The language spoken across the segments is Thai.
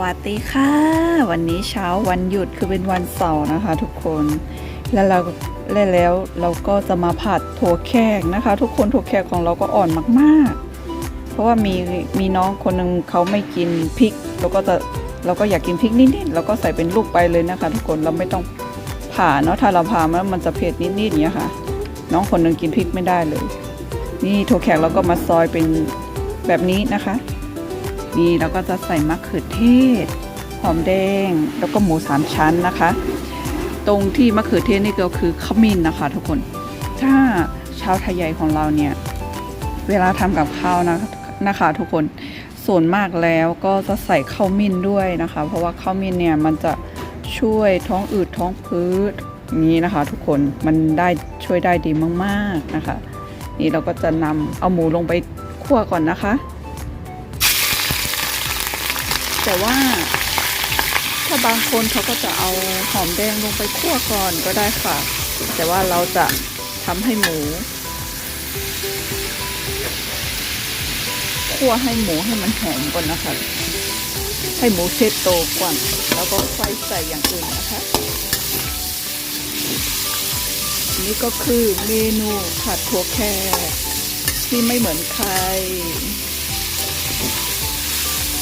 วัสดีค่ะ วันนี้เช้าวันหยุดคือเป็นวันเสาร์นะคะทุกคนแล้วเราและแล้วเราก็จะมาผัดถั่วแขกนะคะ ทุกคนถั่วแขกของเราก็อ่อนมากๆ เพราะว่ามีมีน้องคนหนึ่งเขาไม่กินพริกเราก็จะเราก็อยากกินพริกนิดๆเราก็ใส่เป็นลูกไปเลยนะคะ ทุกคนเราไม่ต้องผ่าเนาะถ้าเราผ่ามันมันจะเผ็ดนิดๆอย่างเนี้ยค่ะ น้องคนหนึ่งกินพริกไม่ได้เลย นี่ถั่วแขกเราก็มาซอยเป็นแบบนี้นะคะ นี่เราก็จะใส่มะเขือเทศ หอมแดง แล้วก็หมูสามชั้นนะคะ ตรงที่มะเขือเทศนี่ก็คือขมิ้นนะคะ ทุกคน ถ้าชาวไทยใหญ่ของเราเนี่ย เวลาทำกับข้าวนะนะคะ ทุกคน ส่วนมากแล้วก็จะใส่ข้าวมิ้นด้วยนะคะ เพราะว่าข้าวมิ้นเนี่ยมันจะช่วยท้องอืดท้องพืดนี้นะคะ ทุกคน มันได้ช่วยได้ดีมากๆนะคะ นี่เราก็จะนำเอาหมูลงไปคั่วก่อนนะคะ แต่ว่า ถ้าบางคนเขาก็จะเอาหอมแดงลงไปคั่วก่อนก็ได้ค่ะ แต่ว่าเราจะทำให้หมูคั่วให้หมูให้มันหอมก่อนนะคะ ให้หมูเชดโตก่อน แล้วก็ค่อยใส่อย่างอื่นนะคะนี่ก็คือเมนูผัดถั่วแค่ที่ไม่เหมือนใคร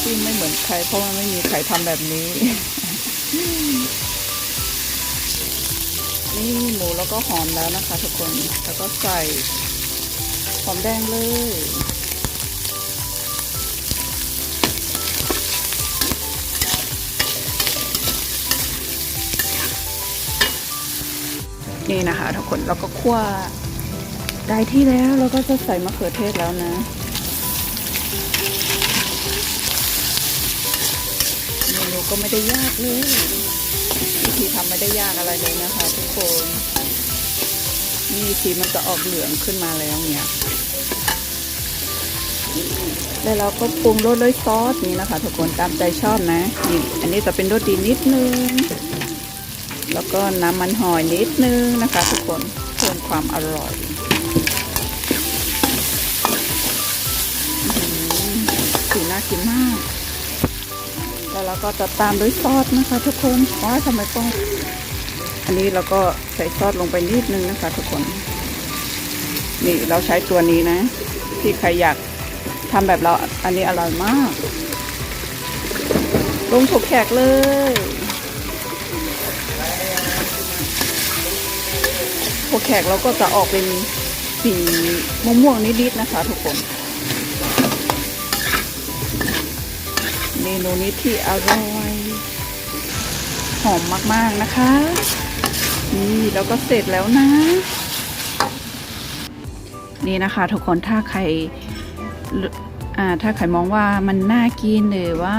ที่ไม่เหมือนใครเพราะว่าไม่มีใครทำแบบนี้ นี่หมูแล้วก็หอมแล้วนะคะ ทุกคนแล้วก็ใส่หอมแดงเลยนี่นะคะทุกคนแล้วก็คั่วได้ที่แล้วแล้วก็จะใส่มะเขือเทศแล้วนะ เมนูก็ไม่ได้ยากเลยวิธีทำไม่ได้ยากอะไรเลยนะคะทุกคนนี่สีมันจะออกเหลืองขึ้นมาแล้วเนี่ยแล้วเราก็ปรุงรสด้วยซอสนี้นะคะ ทุกคนตามใจชอบนะนี่อันนี้จะเป็นรสดีนิดนึง แล้วก็น้ำมันหอยนิดนึงนะคะ ทุกคนเพิ่มความอร่อยสีน่ากินมาก แล้วก็จะตามด้วยซอสนะคะ ทุกคนว้าทำไมต้อง อันนี้เราก็ใส่ซอสลงไปนิดนึงนะคะ ทุกคน นี่เราใช้ตัวนี้นะ ที่ใครอยากทำแบบเราอันนี้อร่อยมาก ลงถูกแขกเลยถั่วแขกเราก็จะออกเป็นสีม่วงๆนิดๆนะคะ ทุกคน เมนูนี้ที่อร่อยหอมมากๆนะคะ นี่แล้วก็เสร็จแล้วนะ นี่นะคะทุกคนถ้าใครอ่าถ้าใครมองว่ามันน่ากินหรือว่า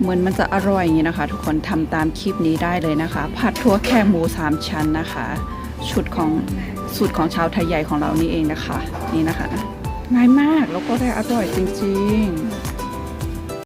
เหมือนมันจะอร่อยอย่างนี้นะคะ ทุกคนทำตามคลิปนี้ได้เลยนะคะ ผัดทั่วแค่หมูสามชั้นนะคะ ชุดของสูตรของชาวไทยใหญ่ของเรานี่เองนะคะ นี่นะคะง่ายมากแล้วก็ได้อร่อยจริง ๆ